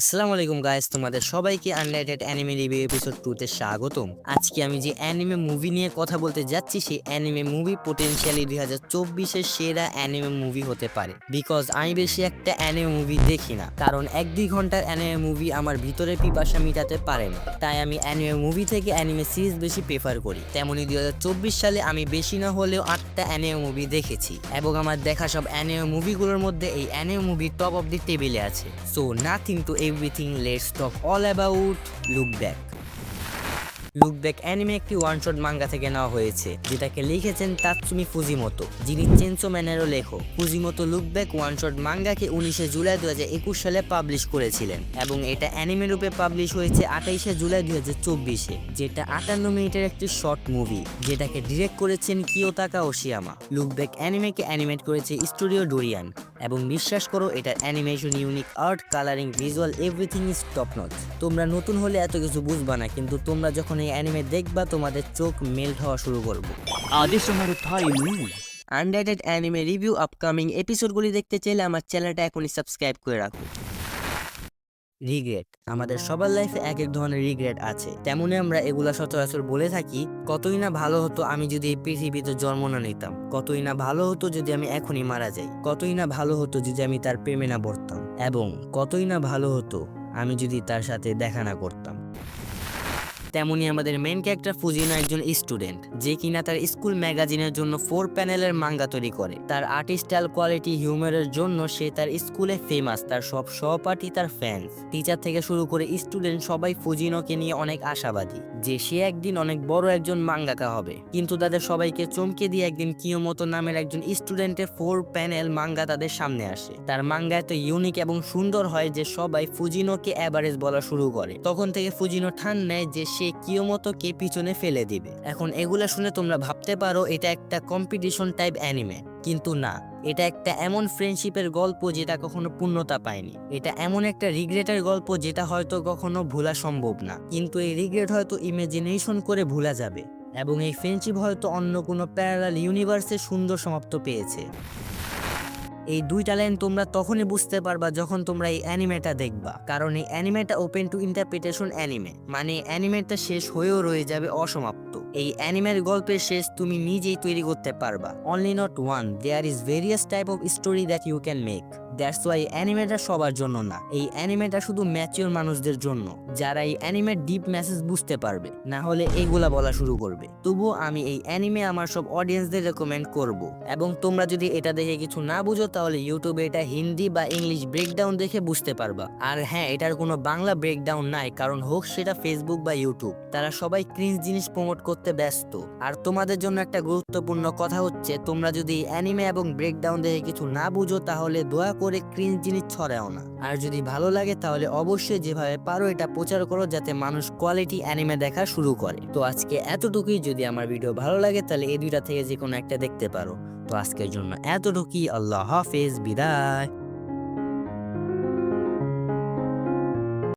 আসসালামু আলাইকুম গাইস তোমাদের সবাইকে আনলাইটেড অ্যানিমে রিভিউ এপিসোড টুতে স্বাগতম। আজকে আমি যে অ্যানিমে মুভি নিয়ে কথা বলতে যাচ্ছি, সেই অ্যানিমে মুভি পোটেনশিয়ালি দুই হাজার চব্বিশের সেরা অ্যানিমে মুভি হতে পারে। বিকজ আমি বেশি একটা অ্যানিমে মুভি দেখি না। কারণ এক দুই ঘণ্টার অ্যানিমে মুভি আমার ভিতরে পিপাসা মিটাতে পারে না। তাই আমি অ্যানিমে মুভি থেকে অ্যানিমে সিরিজ বেশি প্রেফার করি। তেমনি দুই হাজার চব্বিশ সালে আমি বেশি না হলেও আটটা অ্যানিমে মুভি দেখেছি। এবং আমার দেখা সব অ্যানিমে মুভিগুলোর মধ্যে এই anime movie top of the টেবিলে আছে। So nothing to everything let's talk all about look back look back anime একটি ওয়ান শট মাঙ্গা থেকে নেওয়া হয়েছে, যেটাকে লিখেছেন তাৎসুমি ফুজিমতো যিনি চেনসো ম্যানেরও লেখক। Fujimoto look back one shot মাঙ্গাকে উনিশে জুলাই দু একুশ সালে পাবলিশ করেছিলেন এবং এটা অ্যানিমে রূপে পাবলিশ হয়েছে আঠাইশে জুলাই হাজার চব্বিশে, যেটা আটান্ন মিনিটের একটি শর্ট মুভি যেটাকে ডিরেক্ট করেছেন কিয়োতাকা ওশিয়ামা লুক ব্যাক অ্যানিমেকে অ্যানিমেট করেছে স্টুডিও ডোরিয়ান এবং বিশ্বাস করো এটার animation unique art colouring visual everything is top notch তোমরা নতুন হলে এত কিছু বুঝবা না কিন্তু তোমরা যখন এই অ্যানিমে দেখবা তোমাদের চোখ মেল্ট হওয়া শুরু করব। আদেশ আনডেটেড অ্যানিমে রিভিউ আপকামিং এপিসোডগুলি দেখতে চাইলে আমার চ্যানেলটা এখনই সাবস্ক্রাইব করে রাখো। রিগ্রেট আমাদের সবার লাইফে এক এক ধরনের রিগ্রেট আছে। তেমনি আমরা এগুলা সচরাচর বলে থাকি, কতই না ভালো হতো আমি যদি এই পৃথিবীতে জন্ম না নিতাম। কতই না ভালো হতো যদি আমি এখনই মারা যাই। কতই না ভালো হতো যদি আমি তার প্রেমে না পড়তাম। এবং কতই না ভালো হতো আমি যদি তার সাথে দেখা না করতাম। তেমনি আমাদের মেন ক্যারেক্টার ফুজিনো একজন স্টুডেন্ট যে কিনা তার স্কুল ম্যাগাজিনের জন্য ফোর প্যানেলের মাঙ্গা তৈরি করে। তার আর্টিস্টাল কোয়ালিটি হিউমারের জন্য সে তার স্কুলে ফেমাস তার সব সহপাঠী তার ফ্যান্স টিচার থেকে শুরু করে স্টুডেন্ট সবাই ফুজিনোকে নিয়ে অনেক আশাবাদী, যে সে একদিন অনেক বড় একজন মাঙ্গাকা হবে। কিন্তু তাদের সবাইকে চমকে দিয়ে একদিন কিয়োমতো নামের একজন স্টুডেন্টের ফোর প্যানেল মাঙ্গা তাদের সামনে আসে। তার মাঙ্গা এত ইউনিক এবং সুন্দর হয় যে সবাই ফুজিনোকে অ্যাভারেজ বলা শুরু করে। তখন থেকে ফুজিনো ঠান নেয় যে সে কিয়োমতোকে পিছনে ফেলে দিবে। এখন এগুলা শুনে তোমরা ভাবতে পারো, এটা একটা কম্পিটিশন টাইপ অ্যানিমে কিন্তু না, এটা একটা এমন ফ্রেন্ডশিপের গল্প যেটা কখনো পূর্ণতা পায়নি। এটা এমন একটা রিগ্রেটের গল্প যেটা হয়তো কখনো ভোলা সম্ভব না। কিন্তু এই রিগ্রেট হয়তো ইমাজিনেশন করে ভোলা যাবে। এবং এই ফ্রেন্ডশিপ হয়তো অন্য কোনো প্যারালাল ইউনিভার্সে সুন্দর সমাপ্ত পেয়েছে। এই দুইটা লাইন তোমরা তখনই বুঝতে পারবা যখন তোমরা এই অ্যানিমেটা দেখবা। কারণ এই অ্যানিমেটা ওপেন টু ইন্টারপ্রিটেশন অ্যানিমে মানে অ্যানিমেটা শেষ হয়েও রয়ে যাবে অসমাপ্ত। এই অ্যানিমের গল্পের শেষ তুমি নিজেই তৈরি করতে পারবা। Only not one there is various type of story that you can make that's why অ্যানিমেটা সবার জন্য না। এই অ্যানিমেটা শুধু ম্যাচিওর মানুষদের জন্য। যারা এই অ্যানিমের ডিপ মেসেজ বুঝতে পারবে, না হলে এইগুলা বলা শুরু করবে। তবুও আমি এই অ্যানিমে আমার সব অডিয়েন্সদের রেকমেন্ড করব। এবং তোমরা যদি এটা দেখে কিছু না বুঝো, তাহলে ইউটিউবে এটা হিন্দি বা ইংলিশ ব্রেকডাউন দেখে বুঝতে পারবা। আর হ্যাঁ এটার কোনো বাংলা ব্রেকডাউন নাই, কারণ হোক সেটা ফেসবুক বা ইউটিউব তারা সবাই ক্রিঞ্জ জিনিস প্রমোট করতে ব্যস্ত। আর তোমাদের জন্য একটা গুরুত্বপূর্ণ কথা হচ্ছে, তোমরা যদি অ্যানিমে এবং ব্রেকডাউন দেখে কিছু না বুঝো, তাহলে দয়া করে ক্রিঞ্জ জিনিস ছড়াও না। আর যদি ভালো লাগে, তাহলে অবশ্যই যেভাবে পারো এটা প্রচার করো, যাতে মানুষ কোয়ালিটি অ্যানিমে দেখা শুরু করে। তো আজকে এতটুকুই। যদি আমার ভিডিও ভালো লাগে, তাহলে এই দুইটা থেকে যে কোনো একটা দেখতে পারো। তো আজকের জন্য এতটুকুই। আল্লাহ হাফেজ, বিদায়।